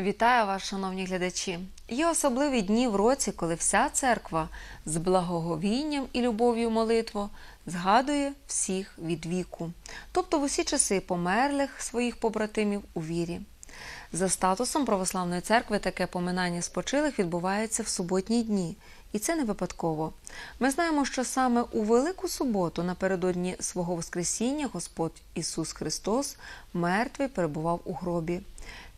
Вітаю вас, шановні глядачі! Є особливі дні в році, коли вся церква з благоговінням і любов'ю молитву згадує всіх від віку, тобто в усі часи померлих своїх побратимів у вірі. За статусом православної церкви таке поминання спочилих відбувається в суботні дні, і це не випадково. Ми знаємо, що саме у Велику суботу, напередодні свого Воскресіння, Господь Ісус Христос, мертвий, перебував у гробі.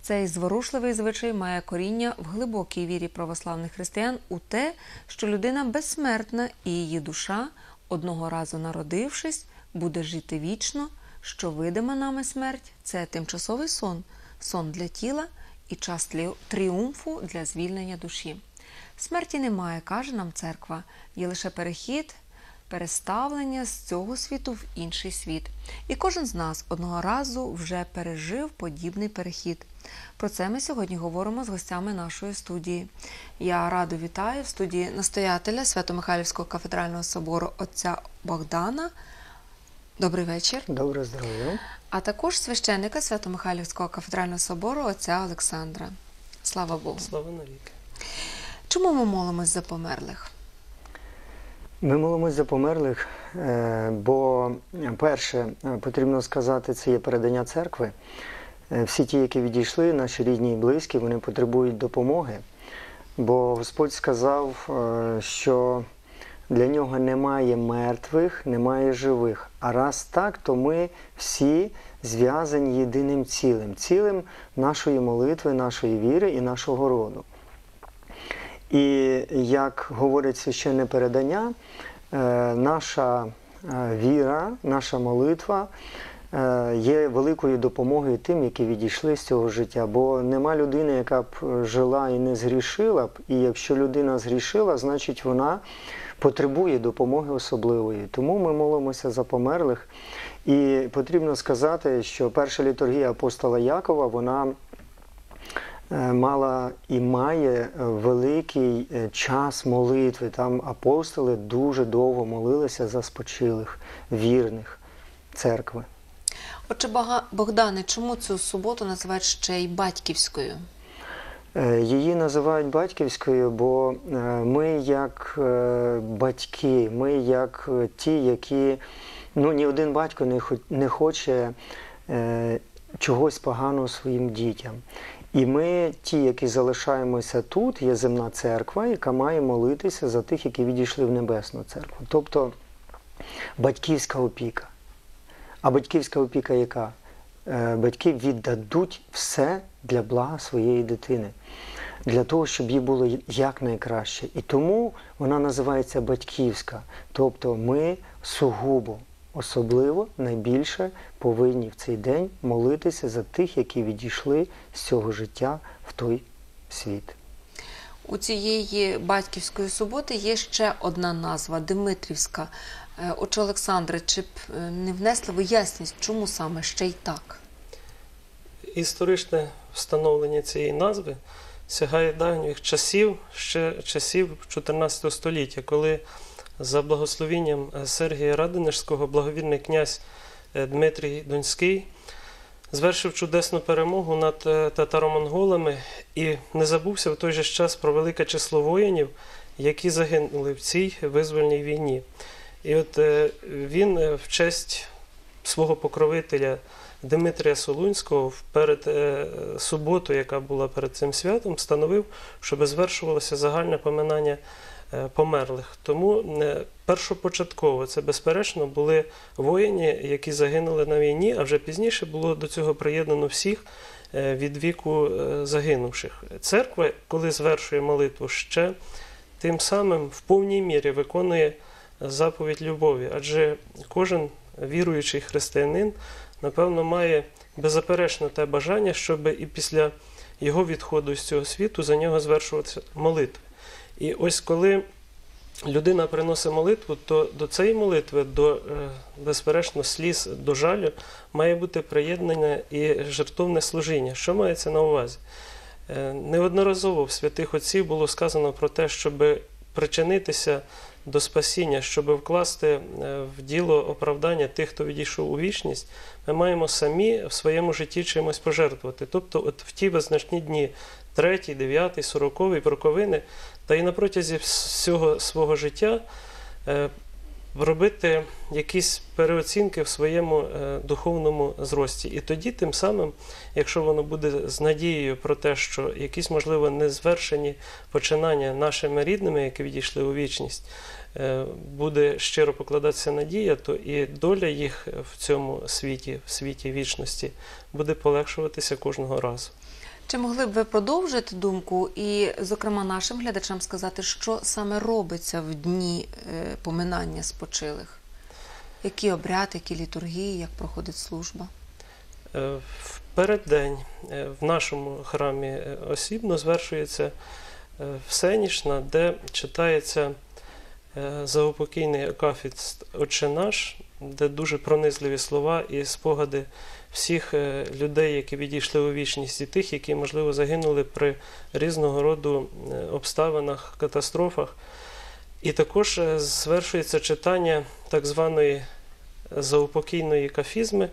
Цей зворушливий звичай має коріння в глибокій вірі православних християн у те, що людина безсмертна і її душа, одного разу народившись, буде жити вічно, що видима нами смерть це тимчасовий сон, сон для тіла і час тріумфу для звільнення душі. Смерті немає, каже нам церква, є лише перехід, переставлення з цього світу в інший світ. І кожен з нас одного разу вже пережив подібний перехід. Про це ми сьогодні говоримо з гостями нашої студії. Я радо вітаю в студії настоятеля Свято-Михайлівського кафедрального собору отця Богдана. Добрий вечір. Добре здоров'я. А також священника Свято-Михайлівського кафедрального собору отця Олександра. Слава Богу. Слава навіки. Чому ми молимось за померлих? Ми молимось за померлих, е, бо перше потрібно сказати, це є передання церкви. Е, Всі ті, які відійшли, наші рідні і близькі, вони потребують допомоги. Бо Господь сказав, е, що для нього немає мертвих, немає живих. А раз так, то ми всі зв'язані єдиним цілим, цілим нашої молитви, нашої віри і нашого роду. І як говорить священне передання, е, наша е, віра, наша молитва е, є великою допомогою тим, які відійшли з цього життя. Бо нема людини, яка б жила і не згрішила б. І якщо людина згрішила, значить вона потребує допомоги особливої. Тому ми молимося за померлих. І потрібно сказати, що перша літургія апостола Якова, вона мала і має е, великий е, час молитви. Там апостоли дуже довго молилися за спочилих, вірних церкви. Отже, Богдане, чому цю суботу називають ще й батьківською? Е, Її називають батьківською, бо е, ми як е, батьки, ми як е, ті, які ну ні один батько не хоче е, чогось поганого своїм дітям. І ми, ті, які залишаємося тут, є земна церква, яка має молитися за тих, які відійшли в небесну церкву. Тобто батьківська опіка. А батьківська опіка яка? Е, Батьки віддадуть все для блага своєї дитини, для того, щоб їй було якнайкраще. І тому вона називається батьківська. Тобто ми сугубо, особливо найбільше повинні в цей день молитися за тих, які відійшли з цього життя в той світ. У цієї батьківської суботи є ще одна назва Димитрівська. Е, Отже, Олександре, чи б е, не внесли ви ясність, чому саме ще й так? Історичне встановлення цієї назви сягає давніх часів, ще часів 14 століття, коли за благословінням е, Сергія Радонежського благовірний князь е, Дмитрій Донський звершив чудесну перемогу над е, татаро-монголами і не забувся в той же час про велике число воїнів, які загинули в цій визвольній війні. І от він в честь свого покровителя Дмитрія Солунського перед суботою, яка була перед цим святом, встановив, щоб звершувалося загальне поминання померлих. Тому е, першопочатково це безперечно були воїни, які загинули на війні, а вже пізніше було до цього приєднано всіх е, від віку е, загинувших. Церква, коли звершує молитву, ще тим самим в повній мірі виконує заповідь любові, адже кожен віруючий християнин, напевно, має беззаперечно те бажання, щоб і після його відходу з цього світу за нього звершуватися молитви. І ось коли людина приносить молитву, то до цієї молитви, до е, безперечно сліз, до жалю, має бути приєднане і жертовне служіння. Що мається на увазі? Е, Неодноразово в святих отців було сказано про те, щоб причинитися до спасіння, щоб вкласти е, в діло оправдання тих, хто відійшов у вічність, ми маємо самі в своєму житті чимось пожертвувати. Тобто, от в ті визначні дні третій, дев'ятий, сороковий, проковини, та і на протязі всього свого життя е, робити якісь переоцінки в своєму е, духовному зрості. І тоді, тим самим, якщо воно буде з надією про те, що якісь, можливо, незвершені починання нашими рідними, які відійшли у вічність, е, буде щиро покладатися надія, то і доля їх в цьому світі, в світі вічності, буде полегшуватися кожного разу. Чи могли б ви продовжити думку і, зокрема, нашим глядачам сказати, що саме робиться в дні е, поминання спочилих? Які обряд, які літургії, як проходить служба? Е, В переддень е, в нашому храмі осібно звершується всенішна, де читається заупокійний акафіст Отче наш, де дуже пронизливі слова і спогади всіх е, людей, які відійшли у вічність, і тих, які, можливо, загинули при різного роду е, обставинах, катастрофах. І також е, звершується читання так званої заупокійної кафізми,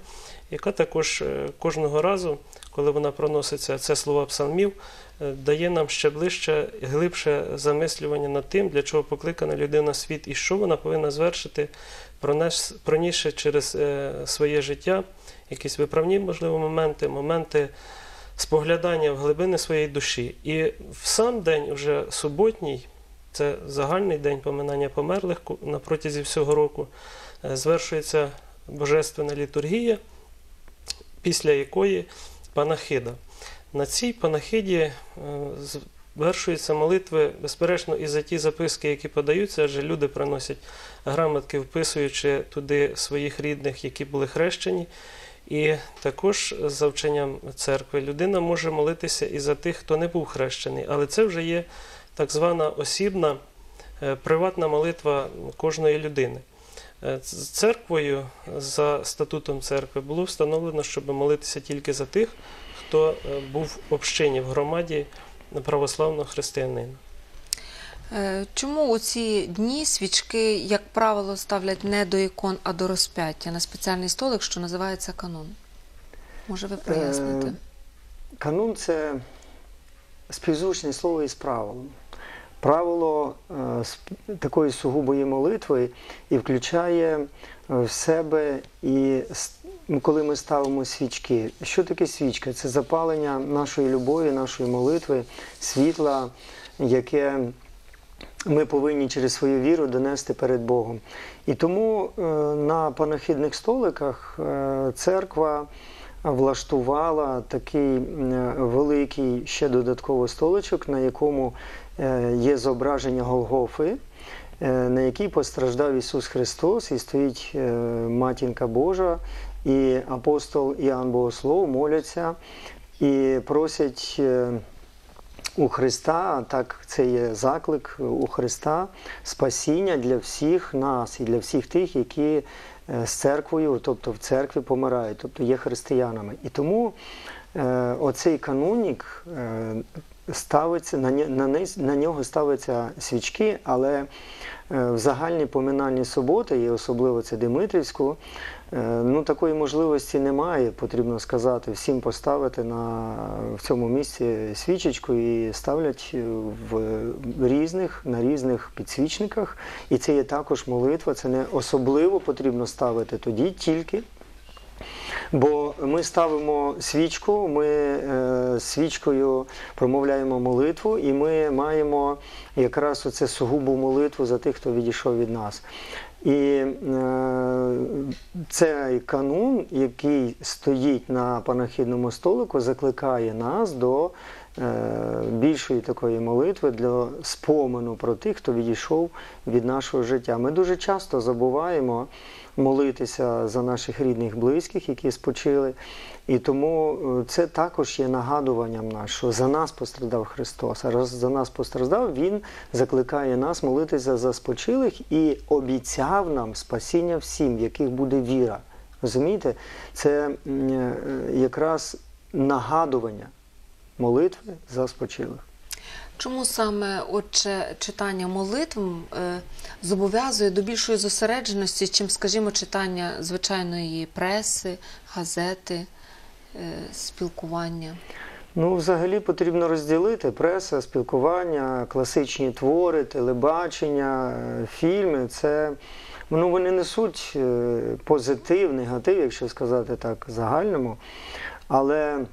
яка також кожного разу, коли вона проноситься, це слова псалмів, дає нам ще ближче, глибше замислювання над тим, для чого покликана людина світ і що вона повинна звершити, пронісши через е, своє життя якісь виправні, можливо, моменти, моменти споглядання в глибини своєї душі. І в сам день, уже суботній, це загальний день поминання померлих на протязі всього року, е, звершується божественна літургія, після якої панахида. На цій панахиді звершуються молитви, безперечно, і за ті записки, які подаються, адже люди приносять грамотки, вписуючи туди своїх рідних, які були хрещені. І також за вченням церкви людина може молитися і за тих, хто не був хрещений, але це вже є так звана осібна е, приватна молитва кожної людини. Е, церквою за статутом церкви було встановлено, щоб молитися тільки за тих, хто е, був в общині в громаді православного християнина. Е, Чому у ці дні свічки, як правило, ставлять не до ікон, а до розп'яття на спеціальний столик, що називається канон? Може, ви проясните? Е, Канун це співзвучне слово із правилом. Правило е, такої сугубої молитви і включає е, в себе і ну, коли ми ставимо свічки. Що таке свічка? Це запалення нашої любові, нашої молитви, світла, яке ми повинні через свою віру донести перед Богом. І тому е, на панахідних столиках церква влаштувала такий великий ще додатковий столичок, на якому е, є зображення Голгофи, е, на якій постраждав Ісус Христос, і стоїть е, Матінка Божа, і апостол Іоанн Богослов моляться і просять. у Христа, так це є заклик у Христа, спасіння для всіх нас і для всіх тих, які з церквою, тобто в церкві помирають, тобто є християнами. І тому е, оцей канунік е, ставиться, на, на, на нього ставляться свічки, але е, в загальній поминальні суботи, і особливо це Димитрівську, е, ну такої можливості немає, потрібно сказати, всім поставити на, в цьому місці свічечку і ставлять в різних, на різних підсвічниках. І це є також молитва, це не особливо потрібно ставити тоді тільки. Бо ми ставимо свічку, ми е, свічкою промовляємо молитву, і ми маємо якраз оце сугубу молитву за тих, хто відійшов від нас. І е, цей канун, який стоїть на панахідному столику, закликає нас до е, більшої такої молитви для спомену про тих, хто відійшов від нашого життя. Ми дуже часто забуваємо молитися за наших рідних близьких, які спочили. І тому е, це також є нагадуванням нас, що за нас пострадав Христос. А раз за нас постраждав, Він закликає нас молитися за спочилих і обіцяв нам спасіння всім, в яких буде віра. Розумієте? Це е, якраз нагадування молитви за спочилих. Чому саме отче читання молитв е, зобов'язує до більшої зосередженості, чим, скажімо, читання звичайної преси, газети, е, спілкування? Ну, взагалі потрібно розділити преса, спілкування, класичні твори, телебачення, е, фільми. Це ну, вони несуть позитив, негатив, якщо сказати так, загальному. Але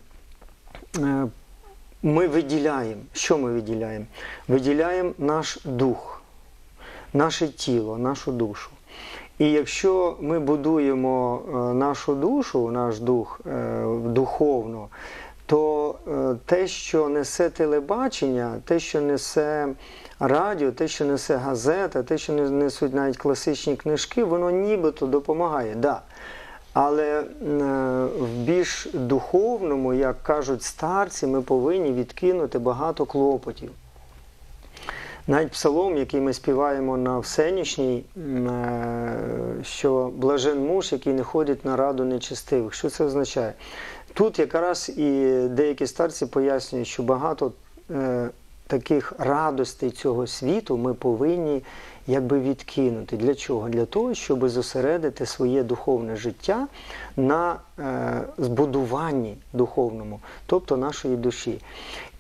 ми виділяємо. Що ми виділяємо? Виділяємо наш дух, наше тіло, нашу душу. І якщо ми будуємо е, нашу душу, наш дух е, духовно, то е, те, що несе телебачення, те, що несе радіо, те, що несе газета, те, що несуть навіть класичні книжки, воно нібито допомагає. Да. Але е, в більш духовному, як кажуть старці, ми повинні відкинути багато клопотів. Навіть псалом, який ми співаємо на всенічній, е, що блажен муж, який не ходить на раду нечестивих. Що це означає? Тут якраз і деякі старці пояснюють, що багато е, таких радостей цього світу ми повинні якби відкинути. Для чого? Для того, щоб зосередити своє духовне життя на е, збудуванні духовному, тобто нашої душі.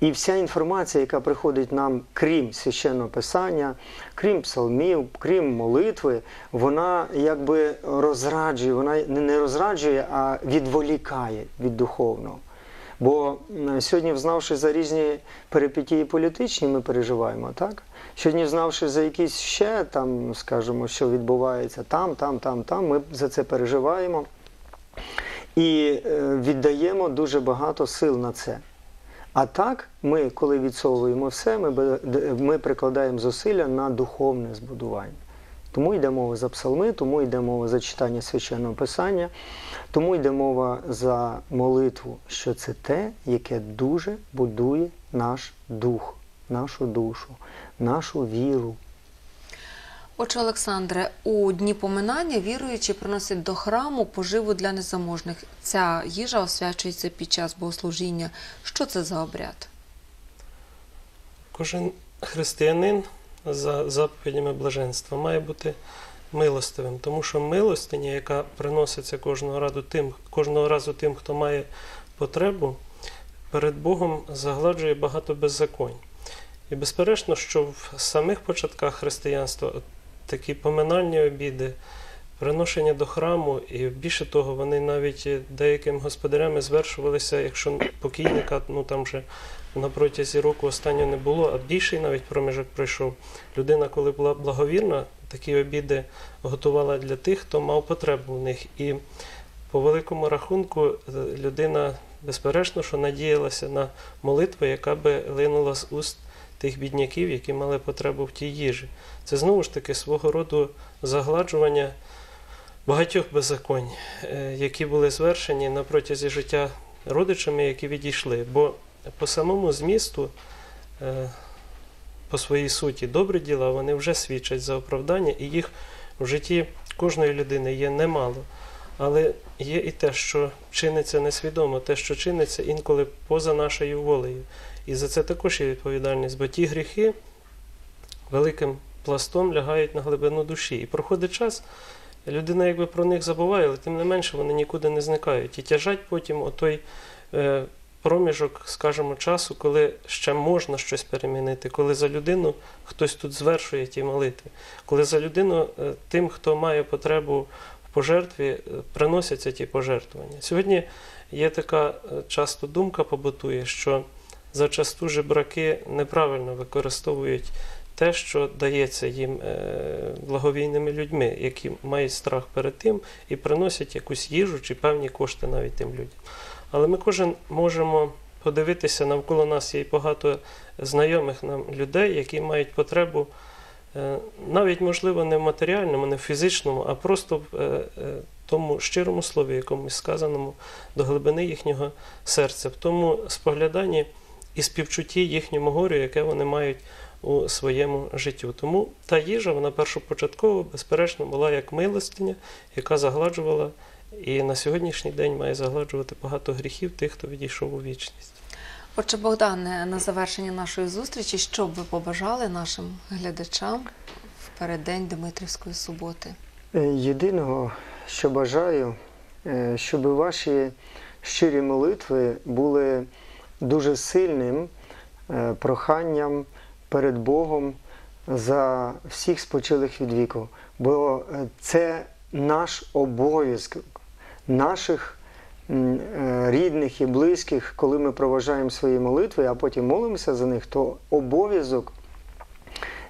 І вся інформація, яка приходить нам, крім священного писання, крім псалмів, крім молитви, вона якби розраджує, вона не розраджує, а відволікає від духовного. Бо сьогодні, взнавши за різні перипетії політичні, ми переживаємо, так? Сьогодні, взнавши за якісь ще там, скажімо, що відбувається там, там, там, там, ми за це переживаємо і е, віддаємо дуже багато сил на це. А так, ми, коли відсовуємо все, ми, ми прикладаємо зусилля на духовне збудування. Тому йде мова за псалми, тому йде мова за читання священного писання, тому йде мова за молитву, що це те, яке дуже будує наш дух, нашу душу, нашу віру. Отже, Олександре, у дні поминання віруючі приносять до храму поживу для незаможних. Ця їжа освячується під час богослужіння. Що це за обряд? Кожен християнин за заповідями блаженства має бути милостивим, тому що милостиня, яка приноситься кожного разу тим, кожного разу тим, хто має потребу, перед Богом загладжує багато беззаконь. І безперечно, що в самих початках християнства такі поминальні обіди, приношення до храму, і більше того, вони навіть деякими господарями звершувалися, якщо покійника, ну там вже на протязі року останнього не було, а більший навіть проміжок пройшов. Людина, коли була благовірна, такі обіди готувала для тих, хто мав потребу в них. І по великому рахунку е, людина, безперечно, що надіялася на молитву, яка би линула з уст тих бідняків, які мали потребу в тій їжі. Це знову ж таки свого роду загладжування багатьох беззаконь, е, які були звершені на протязі життя родичами, які відійшли. Бо по самому змісту, е, по своїй суті, добрі діла, вони вже свідчать за оправдання, і їх в житті кожної людини є немало. Але є і те, що чиниться несвідомо, те, що чиниться інколи поза нашою волею. І за це також є відповідальність, бо ті гріхи великим пластом лягають на глибину душі. І проходить час, людина якби про них забуває, але тим не менше вони нікуди не зникають. І тяжать потім отой е, проміжок, скажімо, часу, коли ще можна щось перемінити, коли за людину хтось тут звершує ті молитви, коли за людину е, тим, хто має потребу в пожертві, е, приносяться ті пожертвування. Сьогодні є така е, часто думка побутує, що зачасту жебраки неправильно використовують те, що дається їм благовійними людьми, які мають страх перед тим і приносять якусь їжу чи певні кошти навіть тим людям. Але ми кожен можемо подивитися, навколо нас є багато знайомих нам людей, які мають потребу е, навіть, можливо, не в матеріальному, не в фізичному, а просто в е, е, тому щирому слові, якомусь сказаному до глибини їхнього серця, в тому спогляданні і співчутті їхньому горю, яке вони мають у своєму життю. Тому та їжа, вона першопочатково, безперечно, була як милостиня, яка загладжувала і на сьогоднішній день має загладжувати багато гріхів тих, хто відійшов у вічність. Отже, Богдане, на завершення нашої зустрічі, що б ви побажали нашим глядачам в переддень Дмитрівської суботи? Е, Єдиного, що бажаю, е, щоб ваші щирі молитви були дуже сильним е, проханням перед Богом за всіх спочилих від віку. Бо це наш обов'язок, наших е, рідних і близьких, коли ми проважаємо свої молитви, а потім молимося за них, то обов'язок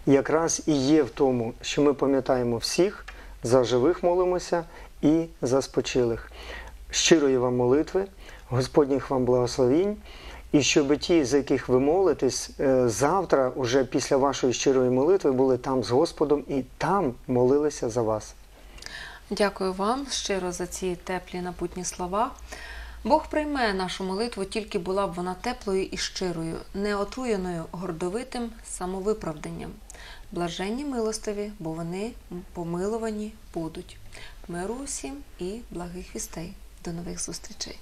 якраз і є в тому, що ми пам'ятаємо всіх, за живих молимося і за спочилих. Щирої вам молитви, Господніх вам благословінь, і щоб ті, за яких ви молитесь, е, завтра, уже після вашої щирої молитви, були там з Господом і там молилися за вас. Дякую вам щиро за ці теплі напутні слова. Бог прийме нашу молитву, тільки була б вона теплою і щирою, не отруєною гордовитим самовиправданням. Блаженні милостиві, бо вони помилувані будуть. Миру усім і благих вістей. До нових зустрічей!